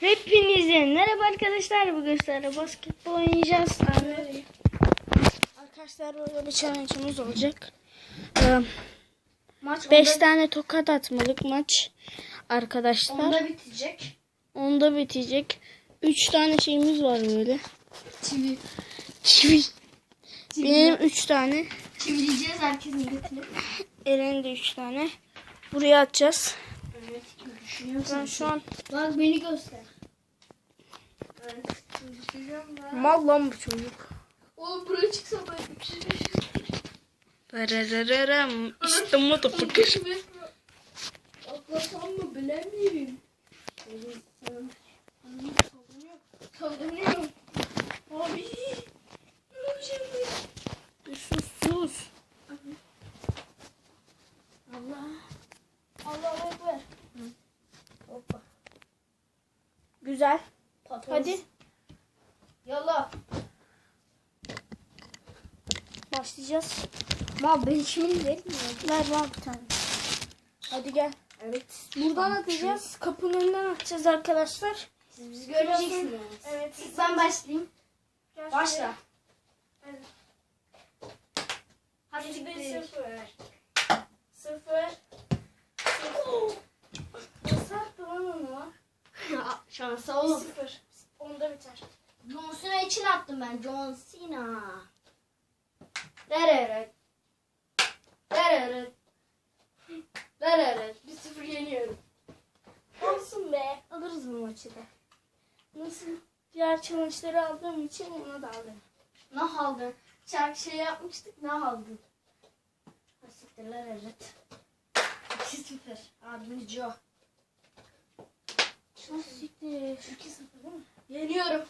Hepinize merhaba arkadaşlar. Bugün sizlerle basketbol oynayacağız. Arkadaşlar böyle bir challenge'ımız olacak. Ee, Maç 5 onda, tane tokat atmalık maç arkadaşlar. onda bitecek. Onda bitecek. 3 tane şeyimiz var böyle. Çivi. Çivi. Benim 3 tane. Çivileyeceğiz herkesin götünü. Eren de 3 tane. Buraya atacağız. Evet. Ben şu an Bak beni göster. Evet. Düşünüyorum ben. mal lan bu çocuk. Oğlum buraya çıksa ben Dararararam. İşte motherfucker. Atlasam mı bilemiyorum. Oğlum sen- Oğlum sallanıyor. Sallanıyor. Abi. Güzel. Patladı. Hadi. Yallah. Başlayacağız. Ma ben şimdi ya. Ver var bir tane. Hadi gel. Evet. Buradan atacağız. Kapının önünden atacağız arkadaşlar. Siz bizi göreceksiniz. Evet. İlk ben başlayayım. Gel Başla. şuraya. Hadi Bir gidelim. sıfır. Sıfır. Nasıl attı lan onu? Şansa oğlum. sıfır. Onda biter. John Cena için attım ben. John Cena. Dereret. Dereret. Dereret. Bir sıfır yeniyorum. Olsun be. Alırız bu maçı da. Nasıl? Diğer challenge'ları aldığım için ona da aldım. Ne aldın? Şarkı şey yapmıştık. Ne aldın? Siktirler evet. 2-0. Abimiz Joe. Siktir? 2-0 değil mi? Yeniyorum.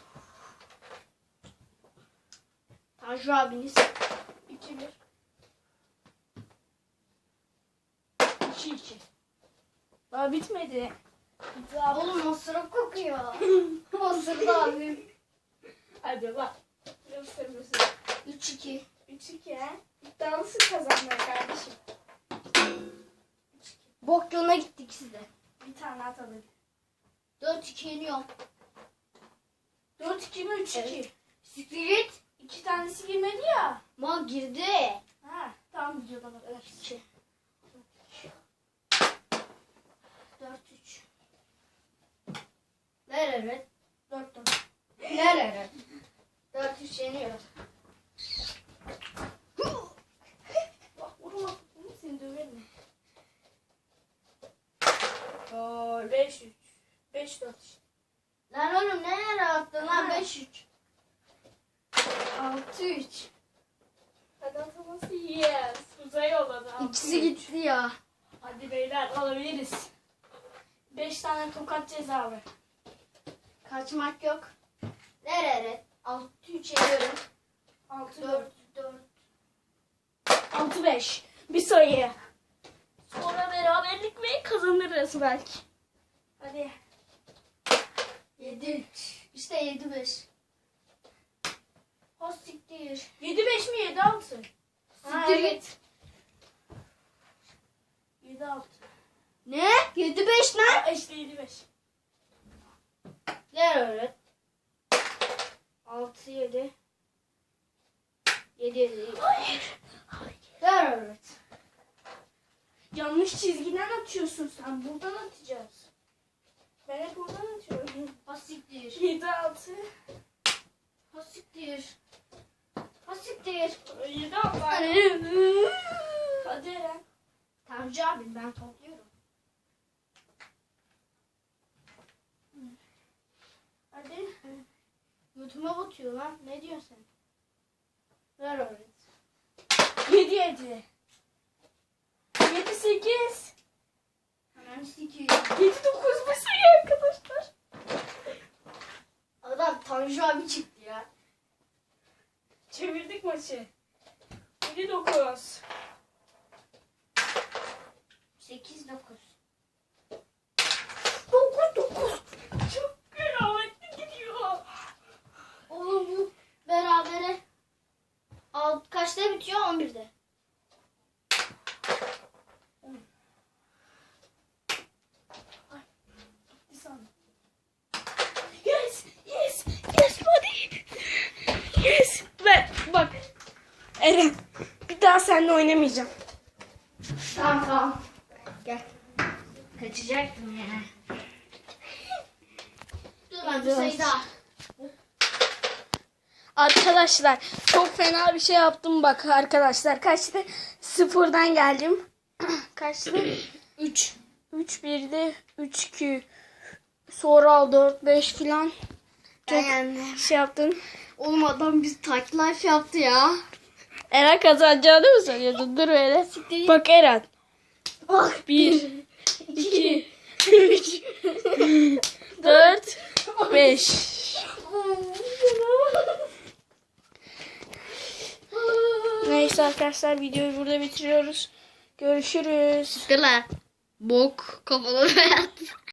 Tanju abiniz. 2-1. 2-2. Daha bitmedi. Bitti abi. Oğlum mısırık kokuyor. Mısır da abim. Hadi bak. Göstermesin. 3-2. 3-2 he. İddialısın kazanmaya kardeşim. Bok yoluna gittik size. Bir tane atalım. 4-2 yeniyorum. 4-2 mi 3-2? Evet. Siktir git. İki tanesi girmedi ya. Ma girdi. Ha, tamam videodan kadar. 2. 4-3. Ver evet. 4-4. Ver evet. 4-3 yeniyor. 5-4 işte. Lan oğlum ne yere attın lan Ha. 5-3. 6-3. Hadi ataması yes. Uzay yolladı. İkisi gitti ya. Hadi beyler alabiliriz. 5 tane tokat ceza var. Kaçmak yok. Ver evet. 6-3 yeniyorum. 6-4. 4 6-5. Bir sayı. Sonra beraberlik ve kazanırız belki. Hadi. 7 İşte 7-5. Ha siktir. 7-5 mi 7-6? Siktir git. 7-6. Ne? 7-5 lan. Ha işte 7-5. Ver öyle. 6-7. 7-7. Hayır. Hayır. Ver öyle. Yanlış çizgiden atıyorsun sen. Buradan atacağız. Ben hep buradan atıyorum. Ha siktir. 7-6. Ha siktir. Ha siktir. 7-6. Hadi Eren. Tanrıcı abi ben topluyorum. Hadi. Götüme batıyor lan. Ne diyorsun sen? Ver öyle. 7-7. 7-8. Hemen sikiyor. 7-9 bir sayı arkadaşlar. Adam Tanrıcı abi çıktı ya. Çevirdik maçı. 7-9. 8-9. 9-9. Çok kerametli gidiyor. Oğlum bu berabere. Alt, kaçta bitiyor? 11'de. Bir saniye. Seninle oynamayacağım. Tamam tamam. Gel. Kaçacaktım ya. Dur ben bir sayı daha. Arkadaşlar çok fena bir şey yaptım bak arkadaşlar. Kaçtı? Sıfırdan geldim. Kaçtı? 3. 3 1'de 3 2 sonra 4 5 filan Ben yendim. şey yaptın. Oğlum adam biz Life yaptı ya. Eren kazanacağını mı sanıyordun? Dur öyle. Bak Eren. Bak. 1 2 3 4 5 Neyse arkadaşlar videoyu burada bitiriyoruz. Görüşürüz. Lan. Bok kafaları yattı.